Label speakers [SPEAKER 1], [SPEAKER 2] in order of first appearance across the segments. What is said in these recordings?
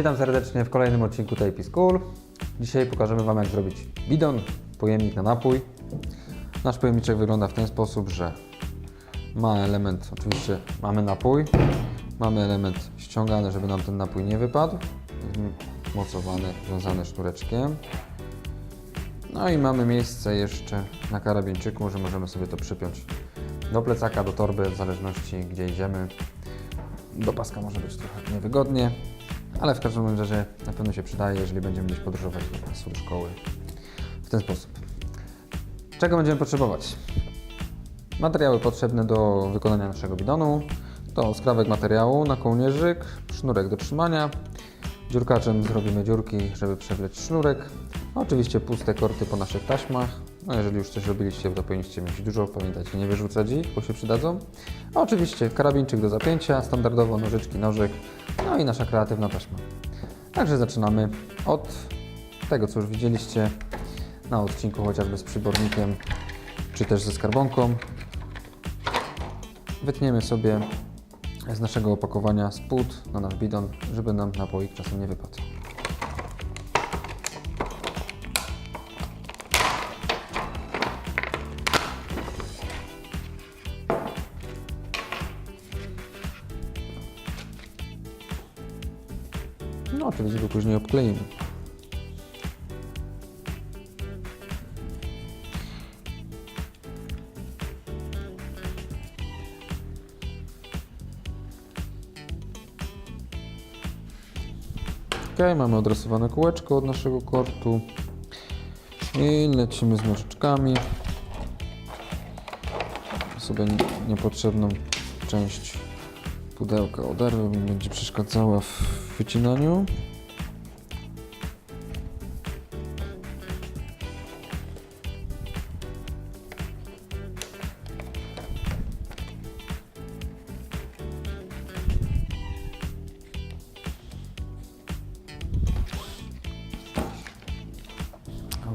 [SPEAKER 1] Witam serdecznie w kolejnym odcinku Tapey School. Dzisiaj pokażemy Wam jak zrobić bidon, pojemnik na napój. Nasz pojemniczek wygląda w ten sposób, że ma element, oczywiście mamy napój, mamy element ściągany, żeby nam ten napój nie wypadł, mocowany, wiązany sznureczkiem. No i mamy miejsce jeszcze na karabinczyku, że możemy sobie to przypiąć do plecaka, do torby, w zależności gdzie idziemy. Do paska może być trochę niewygodnie, ale w każdym razie na pewno się przydaje, jeżeli będziemy gdzieś podróżować do pracy, do szkoły. W ten sposób. Czego będziemy potrzebować? Materiały potrzebne do wykonania naszego bidonu to skrawek materiału na kołnierzyk, sznurek do trzymania. Dziurkaczem zrobimy dziurki, żeby przewleć sznurek. Oczywiście puste korty po naszych taśmach. No jeżeli już coś robiliście, to powinniście mieć dużo. Pamiętajcie, nie wyrzucać ich, bo się przydadzą. A oczywiście karabinczyk do zapięcia, standardowo nożyczki, nożyk, no i nasza kreatywna taśma. Także zaczynamy od tego, co już widzieliście na odcinku, chociażby z przybornikiem, czy też ze skarbonką. Wytniemy sobie z naszego opakowania spód na nasz bidon, żeby nam napoik czasem nie wypadł. Obkleimy. Ok, mamy odrysowane kółeczko od naszego kortu i lecimy z nożyczkami. Sobie niepotrzebną część pudełka oderwę, mi będzie przeszkadzała w wycinaniu.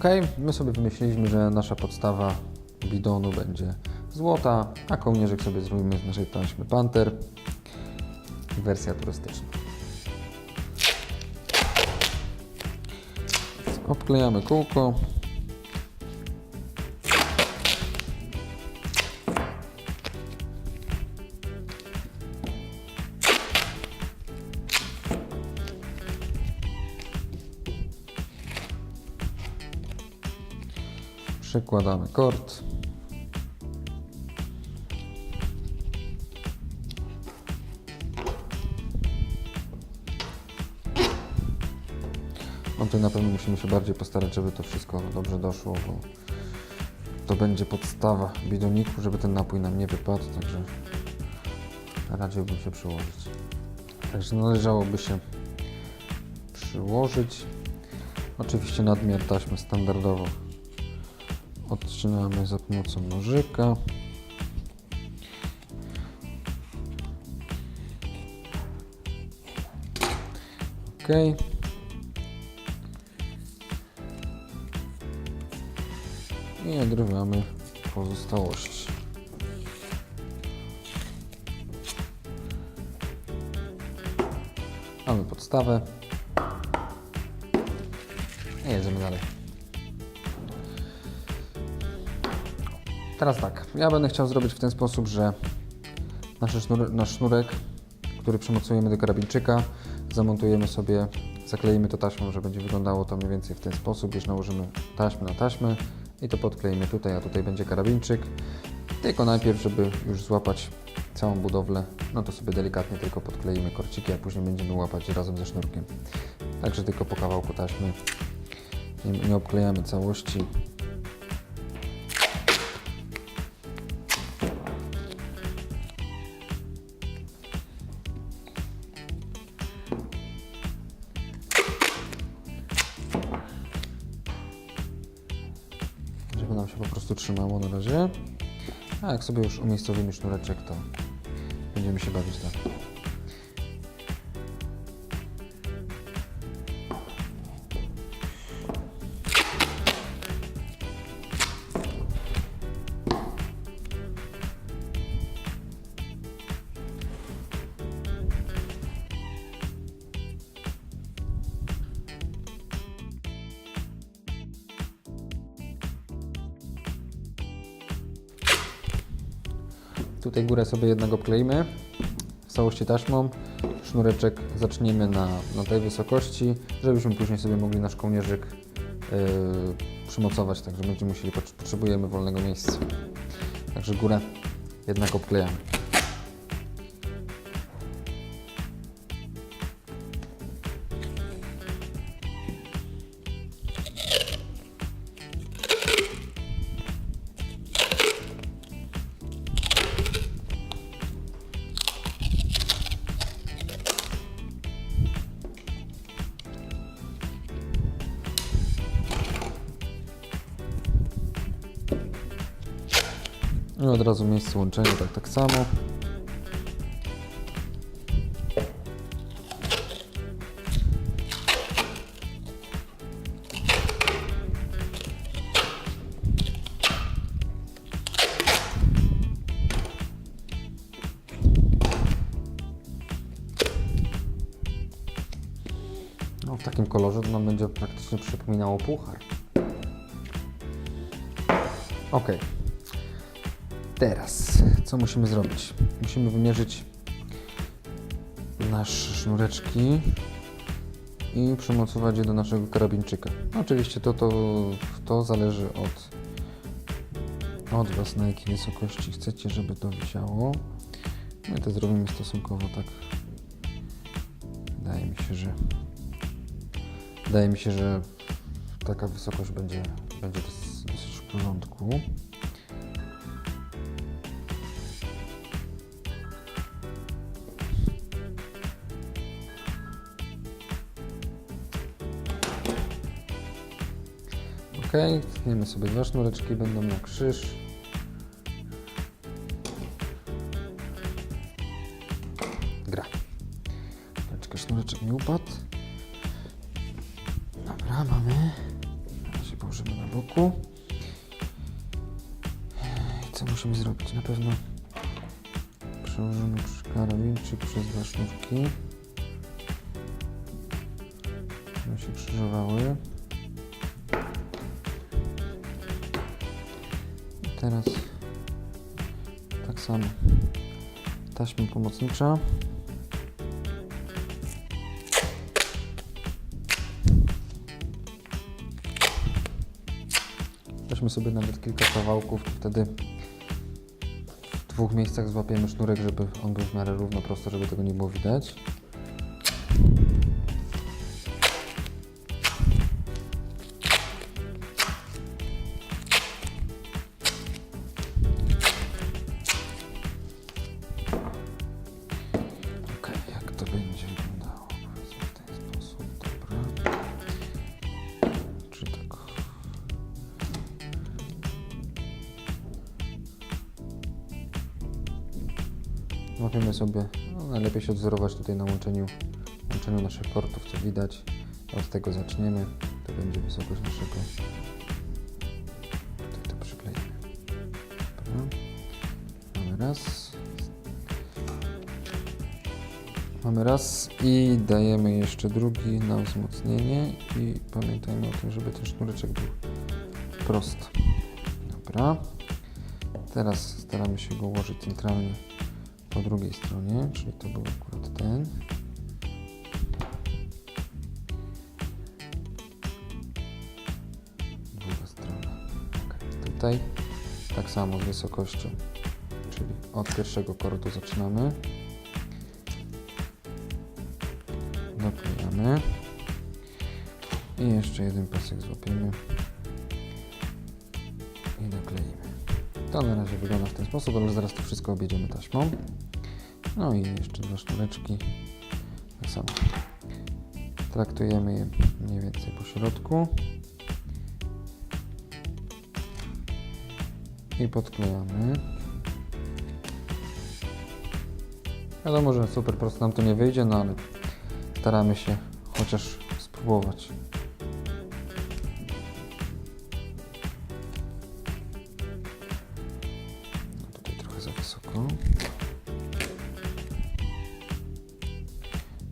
[SPEAKER 1] Ok, my sobie wymyśliliśmy, że nasza podstawa bidonu będzie złota, a kołnierzyk sobie zrobimy z naszej taśmy Panther. Wersja turystyczna. Obklejamy kółko. Przykładamy kord. No tutaj na pewno musimy się bardziej postarać, żeby to wszystko dobrze doszło, bo to będzie podstawa bidoniku, żeby ten napój nam nie wypadł, także radziłbym się przyłożyć. Także należałoby się przyłożyć. Oczywiście nadmiar taśmy standardowo odcinamy za pomocą nożyka. Ok. I odrywamy pozostałości. Mamy podstawę. I jedziemy dalej. Teraz tak, ja będę chciał zrobić w ten sposób, że nasz, sznur, nasz sznurek, który przymocujemy do karabinczyka, zamontujemy sobie, zakleimy to taśmą, że będzie wyglądało to mniej więcej w ten sposób, już nałożymy taśmę na taśmę i to podkleimy tutaj, a tutaj będzie karabinczyk. Tylko najpierw, żeby już złapać całą budowlę, no to sobie delikatnie tylko podkleimy korciki, a później będziemy łapać razem ze sznurkiem. Także tylko po kawałku taśmy, nie, nie obklejamy całości, sobie już umiejscowimy sznureczek, to będziemy się bawić dalej. Tutaj górę sobie jednak obkleimy w całości taśmą. Sznureczek zaczniemy na, na tej wysokości, żebyśmy później sobie mogli nasz kołnierzyk yy, przymocować, także będziemy musieli, pot- potrzebujemy wolnego miejsca. Także górę jednak obklejamy. Od razu miejsce łączenia, tak, tak samo. No, w takim kolorze to nam będzie praktycznie przypominało puchar. Ok. Teraz, co musimy zrobić? Musimy wymierzyć nasze sznureczki i przymocować je do naszego karabinczyka. Oczywiście to, to, to zależy od, od Was, na jakiej wysokości chcecie, żeby to wisiało. My to zrobimy stosunkowo tak. Wydaje mi się, że wydaje mi się, że taka wysokość będzie, będzie dosyć, w porządku. Ok, tniemy sobie dwa sznureczki, będą na krzyż. Gra. Troszeczkę sznureczek mi upadł. Dobra, mamy. Teraz się położymy na boku. Co musimy zrobić? Na pewno przełożymy karabinczyk przez dwa sznurki. Żeby się krzyżowały. Teraz tak samo taśma pomocnicza. Weźmy sobie nawet kilka kawałków, wtedy w dwóch miejscach złapiemy sznurek, żeby on był w miarę równo prosto, żeby tego nie było widać. Tutaj na łączeniu, łączeniu naszych portów, co widać. Od tego zaczniemy. To będzie wysokość naszego. Tutaj to przykleimy. Dobra. Mamy raz. Mamy raz i dajemy jeszcze drugi na wzmocnienie i pamiętajmy o tym, żeby ten sznureczek był prosty. Dobra. Teraz staramy się go ułożyć centralnie po drugiej stronie, czyli to był akurat ten. Druga strona. Ok, Tutaj tak samo z wysokością, czyli od pierwszego kordu zaczynamy. Doklejamy. I jeszcze jeden pasek złapiemy. I nakleimy. To na razie wygląda w ten sposób, ale zaraz to wszystko objedziemy taśmą. No i jeszcze dwa sznureczki. Tak samo. Traktujemy je mniej więcej po środku. I podklejamy. Wiadomo, że super prosto nam to nie wyjdzie, no ale staramy się chociaż spróbować.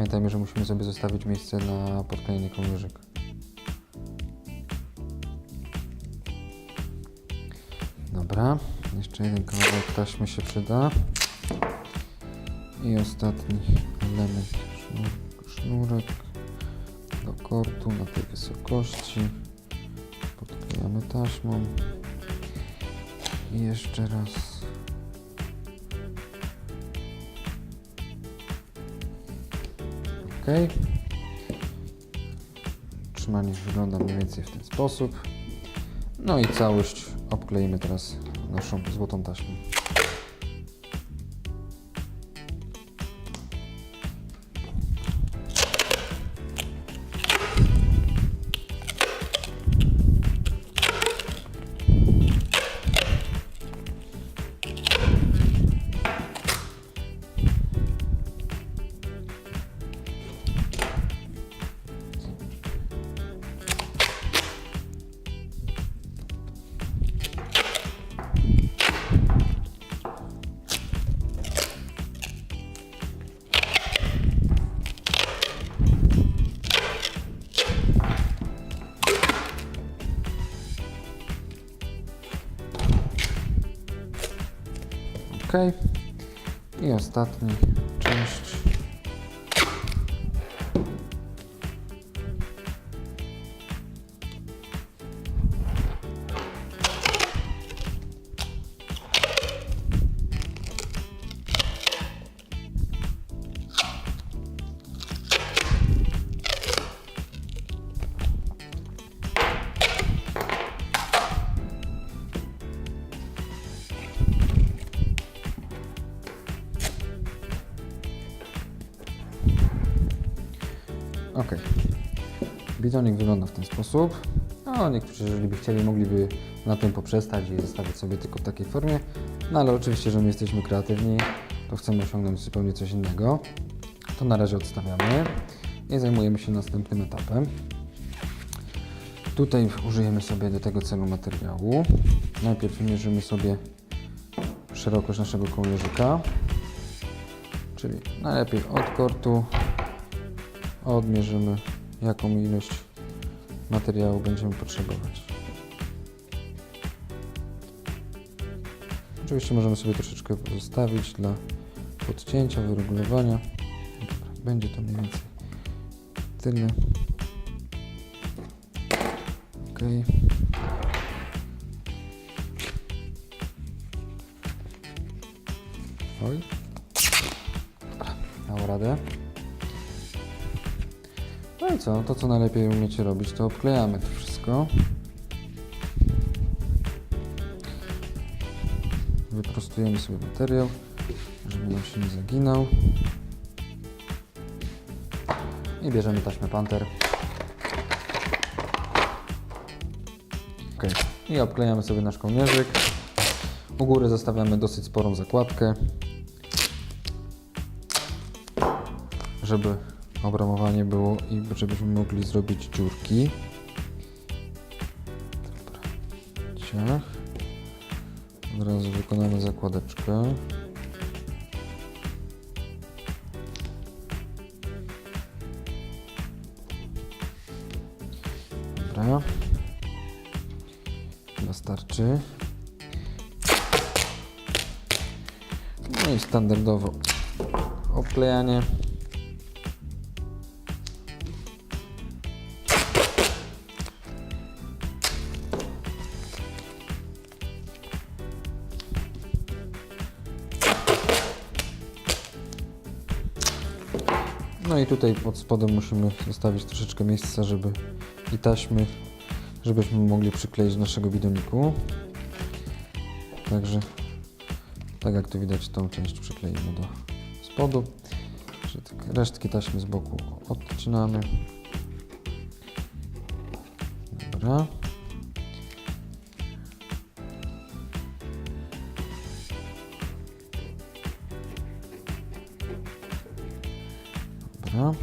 [SPEAKER 1] Pamiętajmy, że musimy sobie zostawić miejsce na podklejenie kołnierzyk. Dobra. Jeszcze jeden kawałek taśmy się przyda. I ostatni element sznur, sznurek do kortu na tej wysokości. Podklejamy taśmą. I jeszcze raz. Trzymanie wygląda mniej więcej w ten sposób. No i całość obkleimy teraz naszą złotą taśmą. Ok. I ostatni Bidonik wygląda w ten sposób. No, niektórzy, jeżeli by chcieli, mogliby na tym poprzestać i zostawić sobie tylko w takiej formie. No ale oczywiście, że my jesteśmy kreatywni, to chcemy osiągnąć zupełnie coś innego. To na razie odstawiamy i zajmujemy się następnym etapem. Tutaj użyjemy sobie do tego celu materiału. Najpierw wymierzymy sobie szerokość naszego kołnierzyka, czyli najlepiej od kortu odmierzymy jaką ilość materiału będziemy potrzebować. Oczywiście możemy sobie troszeczkę zostawić dla podcięcia, wyregulowania. Będzie to mniej więcej tyle. Ok. Oj. Dało radę. No i co? To co najlepiej umiecie robić, to obklejamy to wszystko. Wyprostujemy sobie materiał, żeby nam się nie zaginał. I bierzemy taśmę panter. Ok. I obklejamy sobie nasz kołnierzyk. U góry zostawiamy dosyć sporą zakładkę, żeby obramowanie było i żebyśmy mogli zrobić dziurki. Dobra. Od razu wykonamy zakładeczkę. Dobra. Chyba starczy. No i standardowo obklejanie. No i tutaj pod spodem musimy zostawić troszeczkę miejsca, żeby i taśmy, żebyśmy mogli przykleić do naszego bidoniku. Także, tak jak tu widać, tą część przykleimy do spodu. Resztki taśmy z boku odcinamy. Dobra. Dobra.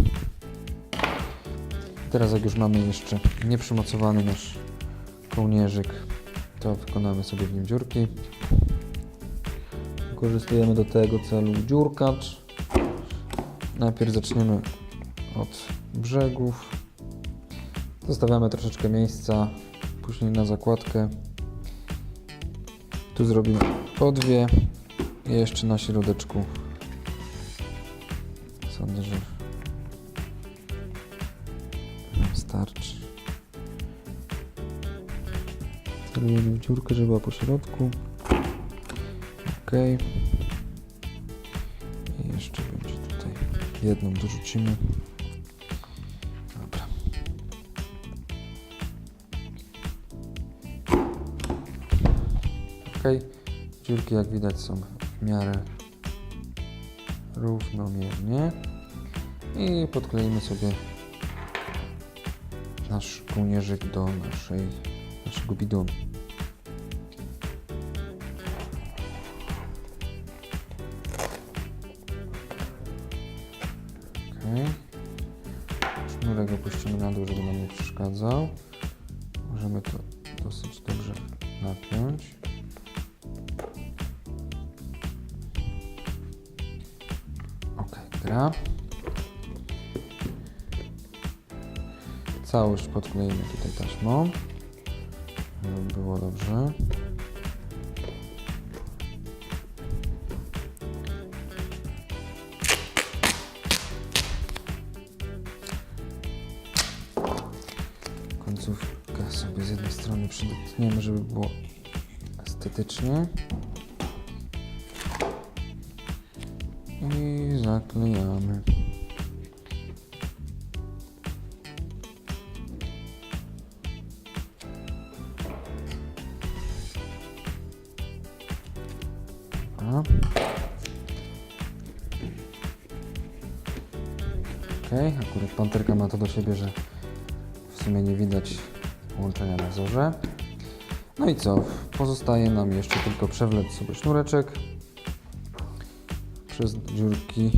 [SPEAKER 1] Teraz jak już mamy jeszcze nieprzymocowany nasz kołnierzyk, to wykonamy sobie w nim dziurki. Wykorzystujemy do tego celu dziurkacz. Najpierw zaczniemy od brzegów. Zostawiamy troszeczkę miejsca, później na zakładkę. Tu zrobimy po dwie i jeszcze na środeczku. Sądzę, że nam starczy. Celujemy w dziurkę, żeby była po środku. Ok. I jeszcze będzie tutaj jedną dorzucimy. Dobra. Ok. Dziurki jak widać są w miarę równomiernie. I podkleimy sobie nasz kołnierzyk do naszej, naszego bidonu. Okay. Sznurek opuścimy na dół, żeby nam nie przeszkadzał. Możemy to dosyć dobrze napiąć. Ok, gra. Całość podkleimy tutaj taśmą, żeby było dobrze. Końcówkę sobie z jednej strony przydetniemy, żeby było estetycznie. I zaklejamy. Panterka ma to do siebie, że w sumie nie widać połączenia na wzorze. No i co? Pozostaje nam jeszcze tylko przewlec sobie sznureczek przez dziurki.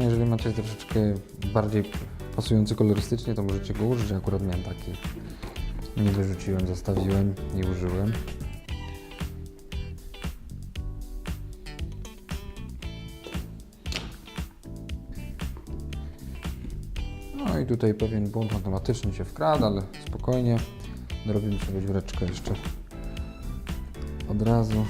[SPEAKER 1] Jeżeli macie troszeczkę bardziej pasujący kolorystycznie, to możecie go użyć. Akurat miałem taki. Nie wyrzuciłem, zostawiłem i użyłem. No i tutaj pewien błąd automatycznie się wkrada, ale spokojnie. Dorobimy sobie dziureczkę jeszcze od razu.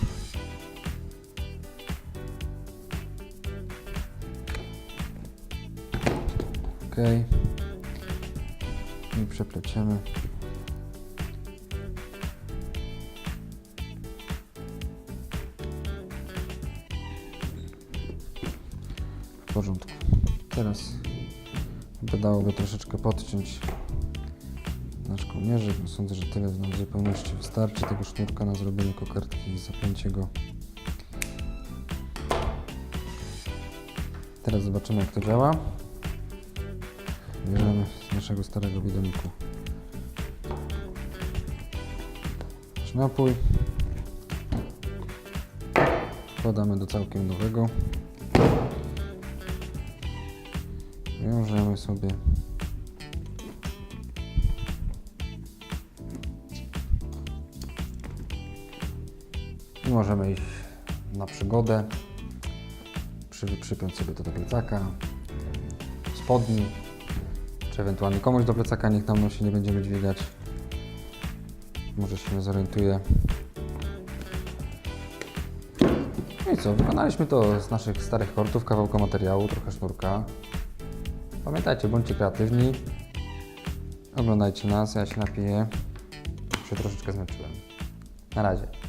[SPEAKER 1] Ok. I przepleciemy. W porządku. Teraz wydałoby troszeczkę podciąć nasz kołnierzyk. Sądzę, że tyle nam zupełności wystarczy tego sznurka na zrobienie kokardki i zapięcie go. Teraz zobaczymy jak to działa. Bierzemy z naszego starego bidoniku napój. Wkładamy do całkiem nowego. Wiążemy sobie i możemy iść na przygodę. Przy, przypiąć sobie to do plecaka, spodni, ewentualnie komuś do plecaka, niech tam nosi, nie będziemy dźwigać. Może się zorientuje. No i co, wykonaliśmy to z naszych starych kortów, kawałka materiału, trochę sznurka. Pamiętajcie, bądźcie kreatywni. Oglądajcie nas, ja się napiję. Się troszeczkę zmęczyłem. Na razie.